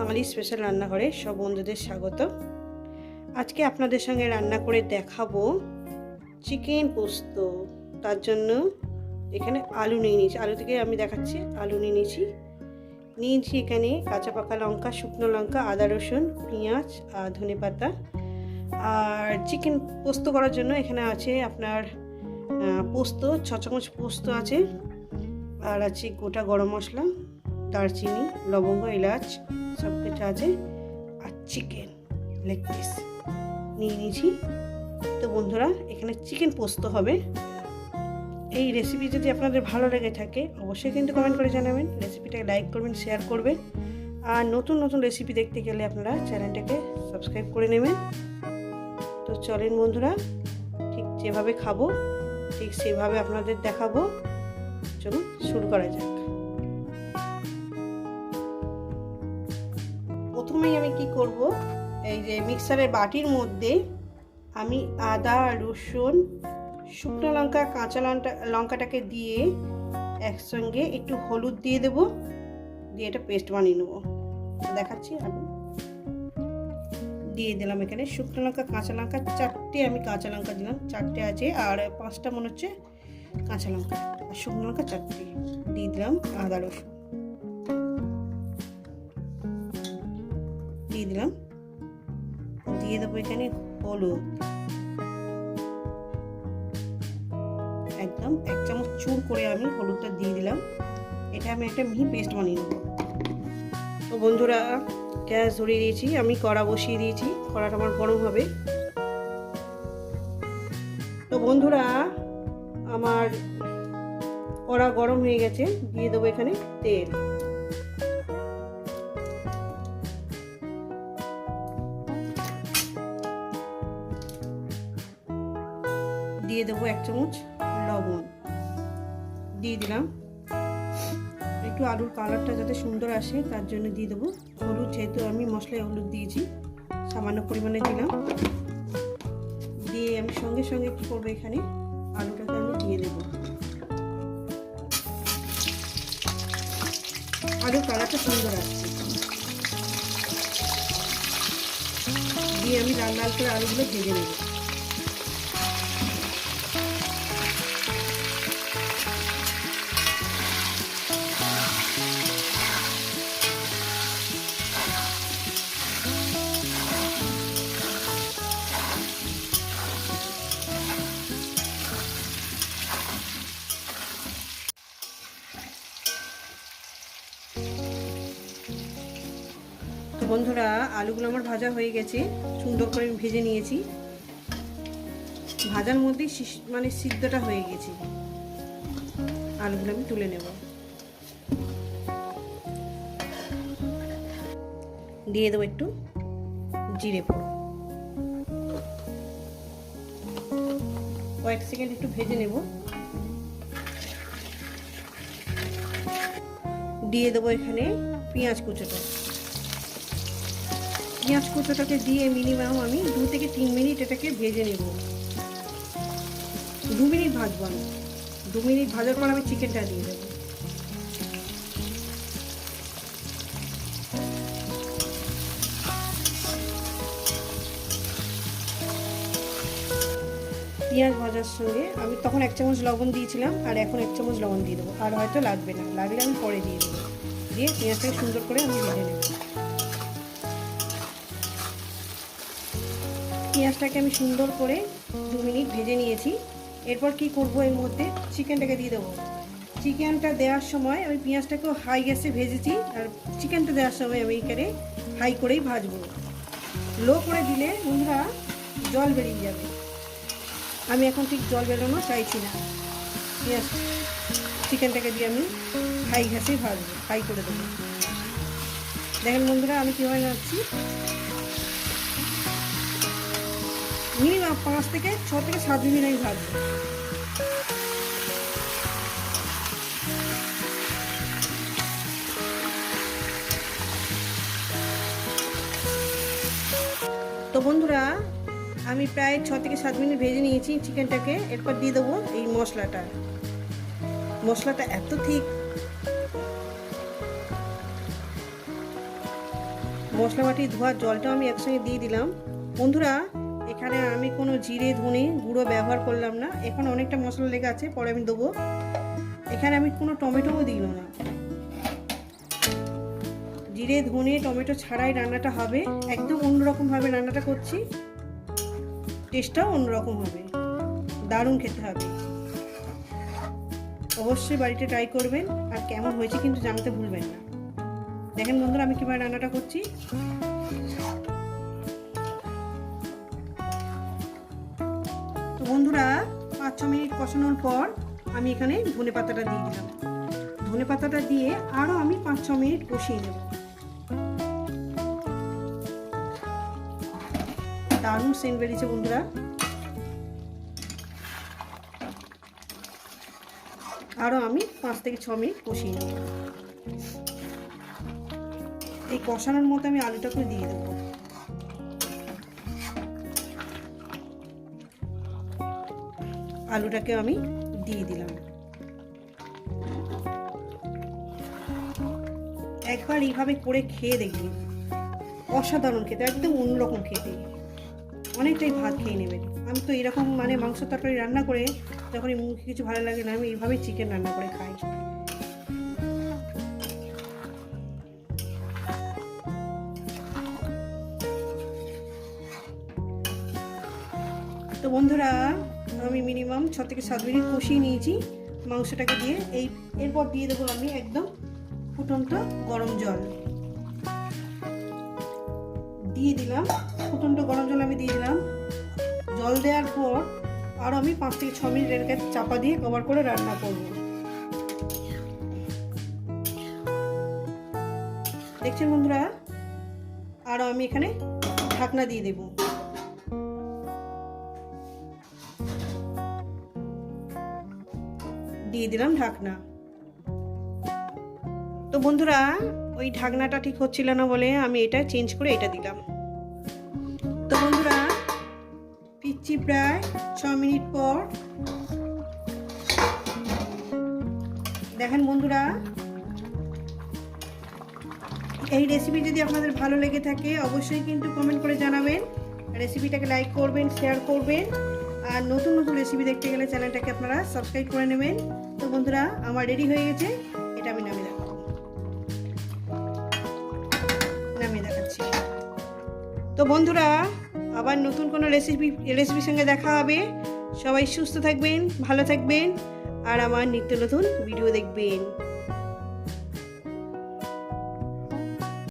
বাঙালি special রান্নাঘরে সব বন্ধুদের স্বাগত। আজকে আপনাদের সঙ্গে রান্না করে দেখাবো চিকেন পোস্ত। তার জন্য এখানে আলু নিয়ে নিয়েছি। আলু থেকে আমি দেখাচ্ছি, আলু নিয়ে নিয়েছি। নিয়েছি এখানে কাঁচা পাকা লঙ্কা, শুকনো লঙ্কা, আদা রসুন, পেঁয়াজ আর ধনে পাতা। আর চিকেন পোস্ত করার জন্য এখানে আছে আপনার পোস্ত ছ চামচ পোস্ত আছে। আর আছে গোটা গরম মশলা, দারচিনি, লবঙ্গ, এলাচ কিছু আছে। আর চিকেন লেগ পিস নিয়ে নিয়েছি। তো বন্ধুরা, এখানে চিকেন পোস্ত হবে। এই রেসিপি যদি আপনাদের ভালো লেগে থাকে, অবশ্যই কিন্তু কমেন্ট করে জানাবেন। রেসিপিটাকে লাইক করবেন শেয়ার করবেন। আর নতুন নতুন রেসিপি দেখতে গেলে আপনারা চ্যানেলটাকে সাবস্ক্রাইব করে নেবেন। তো চলেন বন্ধুরা, ঠিক যেভাবে খাব, ঠিক সেভাবে আপনাদের দেখাবো। চলুন, শুরু করা যাক। প্রথমেই আমি কি করব? এই যে মিক্সারের বাটির মধ্যে আমি আদা, রসুন, শুকনো লঙ্কা, কাঁচা লঙ্কা, লঙ্কাটাকে দিয়ে একসঙ্গে একটু হলুদ দিয়ে দেব। দিয়ে এটা পেস্ট বানিয়ে নেব। দেখাচ্ছি আমি। দিয়ে দিলাম এখানে শুকনো লঙ্কা, কাঁচা লঙ্কা। চারটে আমি কাঁচা লঙ্কা দিলাম। চারটে আছে আর পাঁচটা মনে হচ্ছে কাঁচা লঙ্কা। আর শুকনো লঙ্কা চারটে। দিয়ে দিলাম আদা, রসুন। দিয়ে দিলাম। দিয়ে দেবো এখানে হলুদ। একদম এক চামচ চুর করে আমি হলুদটা দিয়ে দিলাম। এটা আমি একটা মিহি পেস্ট বানিয়ে নেব। তো বন্ধুরা, গ্যাস ধরিয়ে দিয়েছি, আমি কড়া বসিয়ে দিয়েছি। কড়াটা আমার গরম হবে। তো বন্ধুরা, আমার কড়া গরম হয়ে গেছে। দিয়ে দেবো এখানে তেল। দিয়ে দেবো এক চামচ লবণ। দিয়ে দিলাম। একটু আলুর কালারটা যাতে সুন্দর আসে, তার জন্য দিয়ে দেবো। হলুদ যেহেতু আমি মশলায় হলুদ দিয়েছি, সামান্য পরিমাণে দিলাম। দিয়ে আমি সঙ্গে সঙ্গে কী করব এখানে? আলুটাকে আমি দিয়ে দেবো। আলুর কালারটা সুন্দর আসছে। দিয়ে আমি লাল লাল করে আলুগুলো ভেজে নেব। তো বন্ধুরা, আলুগুলো আমার ভাজা হয়ে গেছে। সুন্দর করে ভেজে নিয়েছি। ভাজার মধ্যেই মানে সিদ্ধটা হয়ে গেছে। আলুগুলো আমি তুলে নেব। দিয়ে দেবো একটু জিরে ফোড়ন। কয়েক সেকেন্ড একটু ভেজে নেব। দিয়ে দেবো এখানে পেঁয়াজ কুচোটা। পেঁয়াজ কুচোটাকে দিয়ে মিনিমাম আমি দু থেকে তিন মিনিট এটাকে ভেজে নেব। দু মিনিট ভাজবো আমি। দু মিনিট ভাজার পর আমি চিকেনটা দিয়ে দেবো। পেঁয়াজ ভাজার সঙ্গে আমি তখন এক চামচ লবণ দিয়েছিলাম, আর এখন এক চামচ লবণ দিয়ে দেবো। আর হয়তো লাগবে না। লাগলে আমি পরে দিয়ে দেবো। দিয়ে পেঁয়াজটাকে সুন্দর করে আমি ভেজে নেব। পেঁয়াজটাকে আমি সুন্দর করে দু মিনিট ভেজে নিয়েছি। এরপর কি করব এর মধ্যে চিকেনটাকে দিয়ে দেবো। চিকেনটা দেওয়ার সময় আমি পেঁয়াজটাকেও হাই গ্যাসে ভেজেছি আর চিকেনটা দেওয়ার সময় আমি এখানে হাই করেই ভাজবো। লো করে দিলে বন্ধুরা জল বেরিয়ে যাবে। আমি এখন ঠিক জল বেরোনো চাইছি না। পেঁয়াজ চিকেনটাকে দিয়ে আমি হাই ঘাসেই ভাজবো হাই করে দেবো। দেখেন বন্ধুরা আমি কীভাবে যাচ্ছি মিনিমাম পাঁচ থেকে ছ থেকে সাত মিনিট আমি ভাজবো তো বন্ধুরা, আমি প্রায় ছ থেকে সাত মিনিট ভেজে নিয়েছি চিকেনটাকে। এরপর দিয়ে দেবো এই মশলাটা। মশলাটা এত ঠিক। মশলা বাটি ধোয়ার জলটাও আমি একসঙ্গে দিয়ে দিলাম। বন্ধুরা এখানে আমি কোনো জিরে, ধনে গুঁড়ো ব্যবহার করলাম না। এখানে অনেকটা মশলা লেগে আছে, পরে আমি দেবো। এখানে আমি কোনো টমেটোও দিল না। জিরে, ধনে, টমেটো ছাড়াই রান্নাটা হবে। একদম অন্যরকমভাবে রান্নাটা করছি। টেস্টটাও অন্যরকম হবে। দারুণ খেতে হবে। অবশ্যই বাড়িতে ট্রাই করবেন। আর কেমন হয়েছে কিন্তু জানাতে ভুলবেন না। দেখেন বন্ধুরা, আমি কীভাবে রান্নাটা করছি। বন্ধুরা, পাঁচ ছ মিনিট কষানোর পর আমি এখানে ধনে পাতাটা দিয়ে দিলাম। ধনে পাতাটা দিয়ে আরও আমি পাঁচ ছ মিনিট কষিয়ে নেব। দারুণ সেন্ট বেরিয়েছে বন্ধুরা। আরও আমি পাঁচ থেকে ছ মিনিট কষিয়ে নেব। এই কষানোর মতো আমি আলুটাকে দিয়ে দেবো। আলুটাকে আমি দিয়ে দিলাম। একবার এইভাবে করে খেয়ে দেখবি অসাধারণ খেতে, একদম অন্যরকম খেতে। অনেকটাই ভাত খেয়ে নেবেন। আমি তো এরকম মানে মাংস তরকারি রান্না করে যখন মুখে কিছু ভালো লাগে না, আমি এইভাবেই চিকেন রান্না করে খাই। তো বন্ধুরা আমি মিনিমাম ছ থেকে সাত মিনিট কষিয়ে নিয়েছি মাংসটাকে দিয়ে। এই, এরপর দিয়ে দেবো আমি একদম ফুটন্ত গরম জল। দিয়ে দিলাম, ফুটন্ত গরম জল আমি দিয়ে দিলাম। জল দেওয়ার পর আরও আমি পাঁচ থেকে ছ মিনিট এটাকে চাপা দিয়ে কভার করে রান্না করব। দেখছেন বন্ধুরা? আরও আমি এখানে ঢাকনা দিয়ে দেবো। দিয়ে দিলাম ঢাকনা। তো বন্ধুরা, ওই ঢাকনাটা ঠিক হচ্ছিল না বলে আমি এটা চেঞ্জ করে এটা দিলাম। তো বন্ধুরা পিচ্ছি প্রায় ছ মিনিট পর। দেখেন বন্ধুরা, এই রেসিপি যদি আপনাদের ভালো লেগে থাকে, অবশ্যই কিন্তু কমেন্ট করে জানাবেন। রেসিপিটাকে লাইক করবেন শেয়ার করবেন। আর নতুন নতুন রেসিপি দেখতে গেলে চ্যানেলটাকে আপনারা সাবস্ক্রাইব করে নেবেন। তো বন্ধুরা, আমার রেডি হয়ে গেছে, এটা আমি নামিয়ে দেখাবো নামিয়ে দেখাচ্ছি। তো বন্ধুরা, আবার নতুন কোনো রেসিপি রেসিপির সঙ্গে দেখা হবে। সবাই সুস্থ থাকবেন, ভালো থাকবেন, আর আমার নিত্য নতুন ভিডিও দেখবেন।